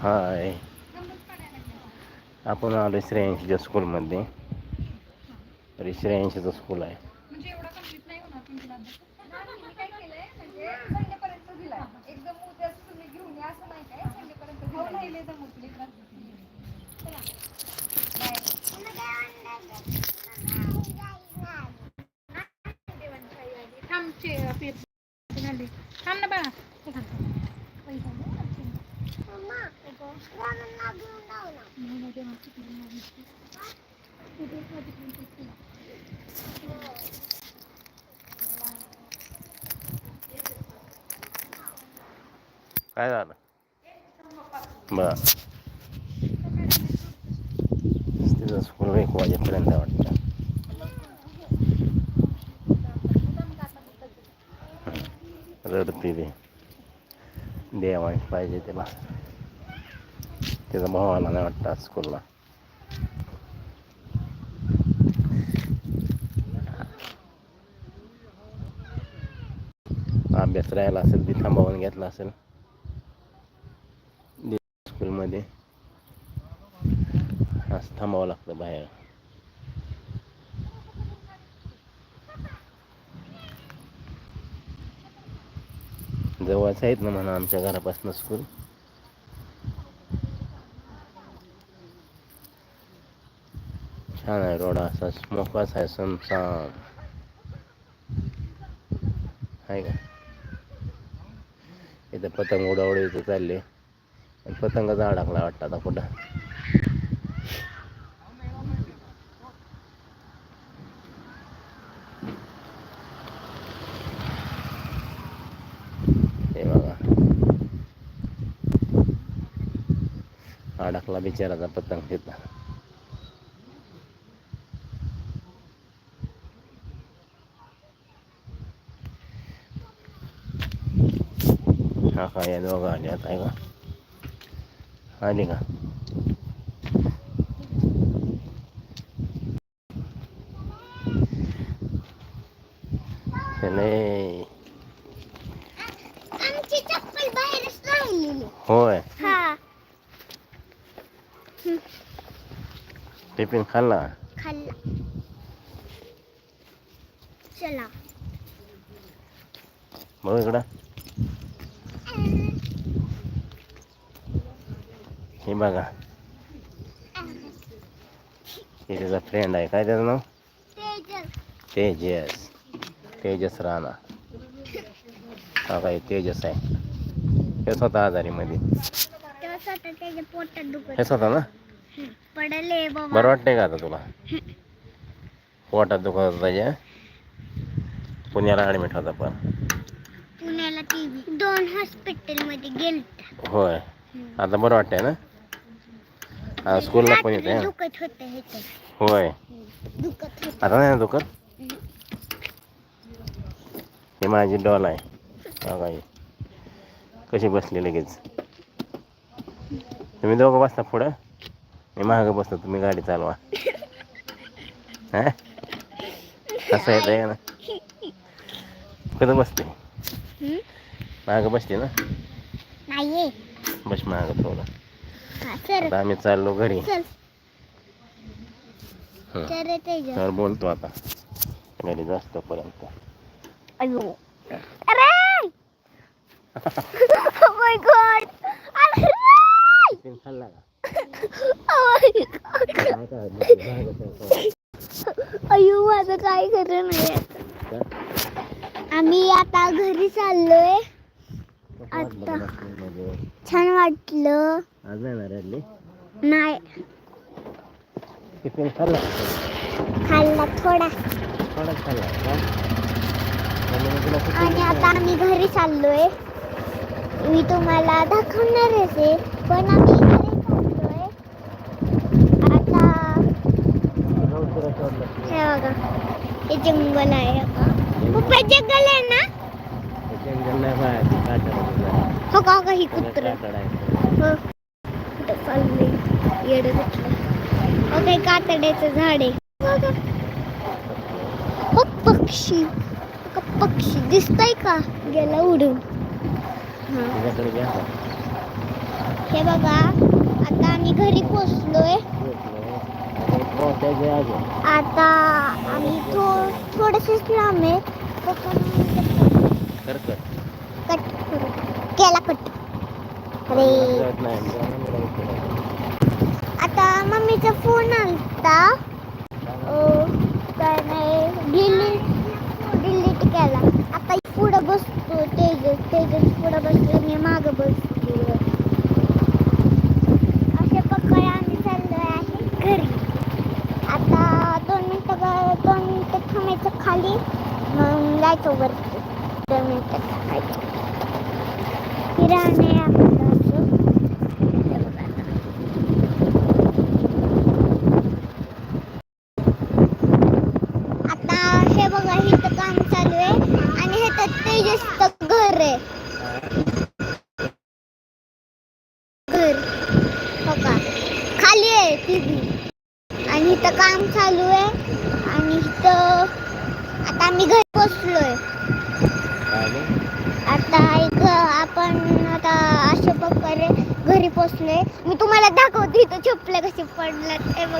हाय. आपण आलो श्रेयांशीच्या स्कूलमध्ये तरी श्रेयांशीचं स्कूल आहे. म्हणजे एवढा कंप्लीट नाही होणार तुमची अभ्यास मी काय केलंय म्हणजे संडेपर्यंत दिलाय. एकदम उद्या तुम्ही घेऊन या असं नाही काय संडेपर्यंत हो. थांब ना बाळा हे घाल. पैसा दे ना, चिंता. नाही, नाही, देणार तिकडून नाही. तिथे खाली पण पैसे. काय झालं? बर. तिचं स्कूल एक वाजेपर्यंत वाटतं. रडते ते देवाने पाहिजे त्याला. त्याचा भाव आला नाही वाटतं आज स्कूलला अभ्यास राहिला असेल ती थांबवून घेतला असेल स्कूलमध्ये असं थांबावं लागतं बाहेर जवळच आहेत ना म्हणा आमच्या घरापासून स्कूल छान आहे रोड असा मोकाच आहे समसाम आहे का इथं पतंग उडवडीचं चालले आणि पतंगाचा अडकला वाटतं आता कुठं हे बघा अडकला बिचाराचा पतंग तिथं हा का या दोघं आले आता आहे का आली का राहिलेली होय टिफिन खाल्ला खाल्ला चला बघ इकडं हे बघा. हे त्याचा फ्रेंड आहे. काय त्याचं नाव? तेजस. तेजस राणा. हा काय तेजस आहे. हे स्वतः पोटात दुखत हे स्वतः ना? पडले बरं वाटतंय का आता तुला? पोटात दुखत होतं त्याच्या पुण्याला ॲडमिट होता पण. पुण्याला दोन हॉस्पिटलमध्ये गेलता. होय. आता बरं वाटतंय ना? स्कूलला पण येते होय. आता नाही ना दुखत? हे माझी डॉल आहे. कशी बसली लगेच तुम्ही दोघं बसता पुढं? मी मागं बसतो तुम्ही गाडी चालवा. हा? असं येत आहे ना? कुठं बसते? मागं बसते ना? बस मागं थोडं. आता आम्ही चाललो घरी. चल. तर बोलतो आता. घरी जास्तो पर्यंत. oh खाल्ला oh काय काय अयो माझं काय खरं नाही. आम्ही आता घरी चाललोय. आता. छान वाटलं. आज नाही ना रडली नाही टिफिन खाल्ला खाल्ला थोडा थोडा खाल्ला का मम्मीने तुला किती आणि आता आम्ही घरी चाललोय मी तुम्हाला दाखवणारच आहे पण आम्ही घरी चाललोय आता उशिरा सोडलं. हे बघा हे जंगल आहे बघा पप्पा जंगल आहे ना ते जंगल नाही बाहेर, ते काटामध्ये जाणार. हो का हो का ही त्याला कुत्र काटाड आहे. हो कुठं चाललंय येडं कुठलं कातड्याचं झाड आहे. हो पक्षी. पक्षी. दिसतंय का? गेला उडून. हा. बघा आता आम्ही घरी पोचलोय. आता आम्ही थो थोडंसंच लांब आहे. कट करू. केला कट. अरे. आता मम्मीचा फोन आलता अं, काय नाही डिलीट डिलीट केला आता पुढं बसतो तेजस तेजस पुढं बसतो मी मागं बसतो अशा प्रकारे आम्ही चाललो आहे घरी आता दोन मिनटं ग- दोन मिनटं थांबायचं खाली मग जायचं वरती दोन मिनटं थांबायचं किराणे आपलं असं. हे बघा. आता हे बघा इथं काम चालू आहे आणि हे तर तेजसचं घर आहे घर हो का खाली आहे टीव्ही आणि इथं काम चालू आहे आणि इथं आता आम्ही घरी पोचलोय? आता एक आपण आता अशा प्रकारे घरी पोचलोय. मी तुम्हाला दाखवते इथं चपल्या कशी पडल्यात. ते बघा.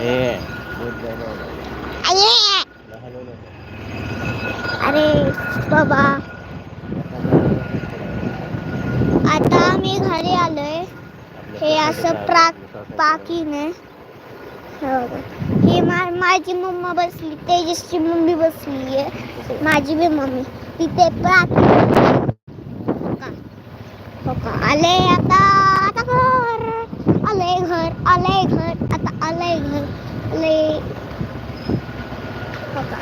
अरे बाबा. आता आम्ही घरी आलोय. हे असं प्राक पाकीने. हे. बघा. ही मा माझी मम्मा बसली तेजसची मम्मी बसली आहे माझी बी मम्मी. तिथे हो का? आले आता आता घर. आले घर आले घर. आता आले घर. आले. हो का?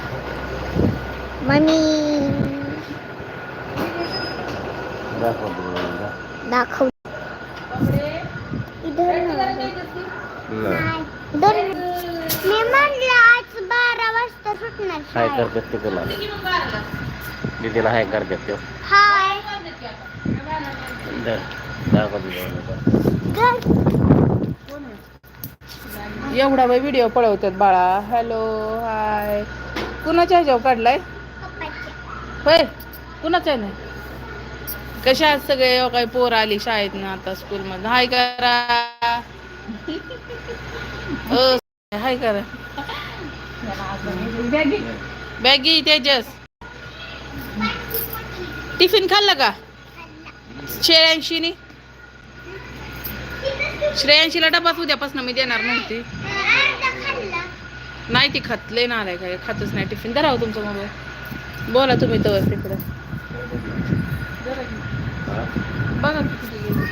मम्मी. दाखव इधर नाही. नाही. इधर मी म्हणलं आज बारा वाजता सुटणार हाय शाळा. करतात ते तुला दीदीला हाय करतात ते हाय. दर एवढा वेळ व्हिडिओ पळवतात बाळा. हॅलो हाय कुणाच्या ह्याच्यावर काढलाय. होय कुणाच्या नाही कशा आहेत सगळे? काही पोर आली शाळेत ना आता स्कूल मध्ये हाय करा. हाय करा. बॅगी तेजस. टिफिन खाल्लं का? शेळ्यांशीनी तिथं श्रेयांशीला डबाच उद्यापासून मी देणार नव्हती. नाही ती खातले ना आलाय काय खातच नाही टिफिन. धराव तुमचं मोबाईल. बोला तुम्ही तर तिकडं. हा? बघा किती गेली.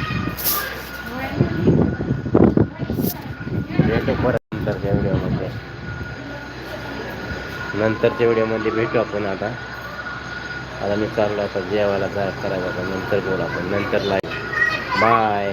भेटू परत नंतरच्या व्हिडिओमध्ये नंतरच्या व्हिडिओमध्ये भेटू आपण आता. आता मी चाललो आता जेवायला जा करायला. आता नंतर बोलू आपण. नंतर लाईव्ह बाय